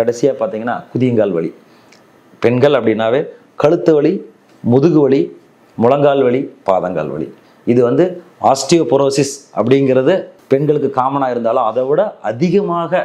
கடைசியாக பார்த்தீங்கன்னா குதியங்கால் வலி. பெண்கள் அப்படின்னாவே கழுத்து வலி முதுகு வலி முழங்கால் வலி பாதங்கால் வலி. இது வந்து ஆஸ்டியோபொரோசிஸ் அப்படிங்கிறது பெண்களுக்கு காமனாக இருந்தாலும் அதை விட அதிகமாக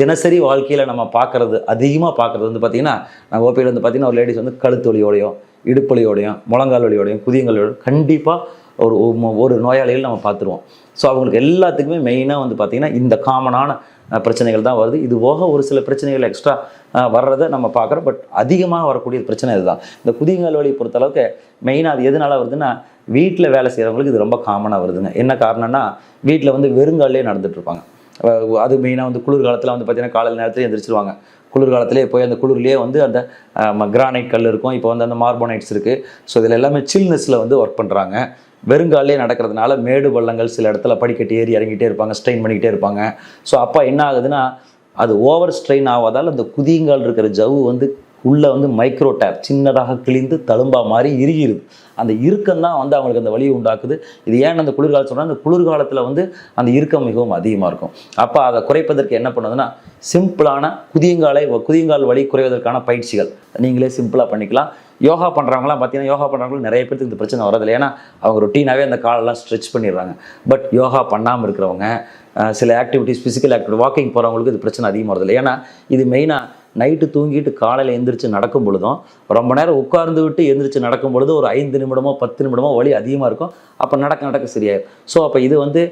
தினசரி வாழ்க்கையில் நம்ம பார்க்குறது அதிகமாக பார்க்குறது வந்து பார்த்திங்கன்னா நம்ம ஓபியில் வந்து பார்த்திங்கன்னா ஒரு லேடிஸ் வந்து கழுத்து வலியோடையும் இடுப்பு வலியோடையும் முழங்கால் வலியோடையும் குதியங்கால் கண்டிப்பாக ஒரு ஒரு- நோயாளியில் நோயாளிகள் நம்ம பார்த்துருவோம். ஸோ அவங்களுக்கு எல்லாத்துக்குமே மெயினாக வந்து பார்த்திங்கன்னா இந்த காமனான பிரச்சனைகள் தான் வருது. இது போக ஒரு சில பிரச்சனைகள் எக்ஸ்ட்ரா வர்றதை நம்ம பார்க்குறோம். பட் அதிகமாக வரக்கூடிய பிரச்சனை இதுதான். இந்த குதிங்கால் வலி பொறுத்தளவுக்கு மெயினாக அது எதனால வருதுன்னா வீட்டில் வேலை செய்கிறவங்களுக்கு இது ரொம்ப காமனாக வருதுங்க. என்ன காரணம்னா வீட்டில் வந்து வெறுங்காலே நடந்துட்டு இருப்பாங்க. அது மெயினாக வந்து குளிர்காலத்தில் வந்து பார்த்தீங்கன்னா காலையில் நேரத்தில் எந்திரிச்சிருவாங்க. குளிர்காலத்திலே போய் அந்த குளிர்லேயே வந்து அந்த கிரானைட் கல் இருக்கும். இப்போ வந்து அந்த மார்போனைட்ஸ் இருக்குது ஸோ இதில் எல்லாமே சில்னஸில் வந்து ஒர்க் பண்ணுறாங்க வெறுங்காலே நடக்கிறதுனால மேடு பள்ளங்கள் சில இடத்துல படிக்கட்டு ஏறி இறங்கிட்டே இருப்பாங்க ஸ்ட்ரெயின் பண்ணிக்கிட்டே இருப்பாங்க. ஸோ அப்போ என்ன ஆகுதுன்னா அது ஓவர் ஸ்ட்ரெயின் ஆகாதால் அந்த குதிங்கால் இருக்கிற ஜவ்வு வந்து உள்ளே வந்து மைக்ரோ டேப் சின்னதாக கிழிந்து தழும்பா மாதிரி இறுகிருது. அந்த இறுக்கம் தான் வந்து அவங்களுக்கு அந்த வலியை உண்டாக்குது. இது ஏன் அந்த குளிர்காலம் சொன்னால் அந்த குளிர்காலத்தில் வந்து அந்த இறுக்கம் மிகவும் அதிகமாக இருக்கும். அப்போ அதை குறைப்பதற்கு என்ன பண்ணுதுன்னா சிம்பிளான குதியங்காலை குதியங்கால் வலி குறைவதற்கான பயிற்சிகள் நீங்களே சிம்பிளாக பண்ணிக்கலாம். யோகா பண்ணுறவங்களாம் பார்த்தீங்கன்னா யோகா பண்ணுறவங்களும் நிறைய பேருக்கு இந்த பிரச்சனை வரதில்லை ஏன்னா அவங்க ரொட்டீனாகவே அந்த காலெல்லாம் ஸ்ட்ரெச் பண்ணிடுறாங்க. பட் யோகா பண்ணாமல் இருக்கிறவங்க சில ஆக்டிவிட்டிஸ் ஃபிசிக்கல் ஆக்டிவிட்டி வாக்கிங் போகிறவங்களுக்கு இது பிரச்சனை அதிகமாக வருதில்லை ஏன்னா இது மெயினாக நைட்டு தூங்கிட்டு காலையில் எந்திரிச்சு நடக்கும் பொழுதும் ரொம்ப நேரம் உட்கார்ந்து விட்டு எந்திரிச்சு நடக்கும் பொழுது ஒரு ஐந்து நிமிடமோ பத்து நிமிடமோ வலி அதிகமாக இருக்கும். அப்போ நடக்க நடக்க சரியாயிடும் ஸோ அப்போ இது வந்து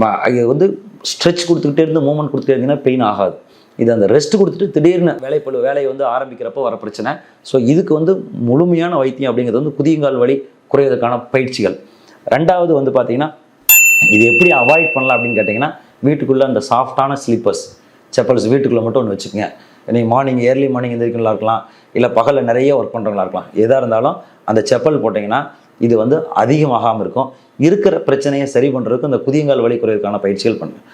ம- இது வந்து ஸ்ட்ரெச் கொடுத்துக்கிட்டே இருந்து மூவ்மெண்ட் கொடுத்துட்டே இருந்தீங்கன்னா பெயின் ஆகாது. இது அந்த ரெஸ்ட் கொடுத்துட்டு திடீர்னு வேலைப்பழு வேலையை வந்து ஆரம்பிக்கிறப்போ வர பிரச்சனை. ஸோ இதுக்கு வந்து முழுமையான வைத்தியம் அப்படிங்கிறது வந்து குதியங்கால் வலி குறைவதற்கான பயிற்சிகள். ரெண்டாவது வந்து பார்த்தீங்கன்னா இது எப்படி அவாய்ட் பண்ணலாம் அப்படின்னு கேட்டிங்கன்னா வீட்டுக்குள்ளே அந்த சாஃப்டான ஸ்லீப்பர்ஸ் செப்பல்ஸ் வீட்டுக்குள்ளே மட்டும் ஒன்று வச்சுக்கோங்க. நீங்கள் மார்னிங் ஏர்லி மார்னிங் எந்திரிக்கலாம் இருக்கலாம் இல்லை பகலில் நிறைய ஒர்க் பண்ணுறவங்களா இருக்கலாம். எதாக இருந்தாலும் அந்த செப்பல் போட்டிங்கன்னா இது வந்து அதிகமாகாமல் இருக்கும். இருக்கிற பிரச்சனையை சரி பண்ணுறதுக்கு இந்த குதியங்கால் வலி குறைவுக்கான பயிற்சிகள் பண்ணுங்கள்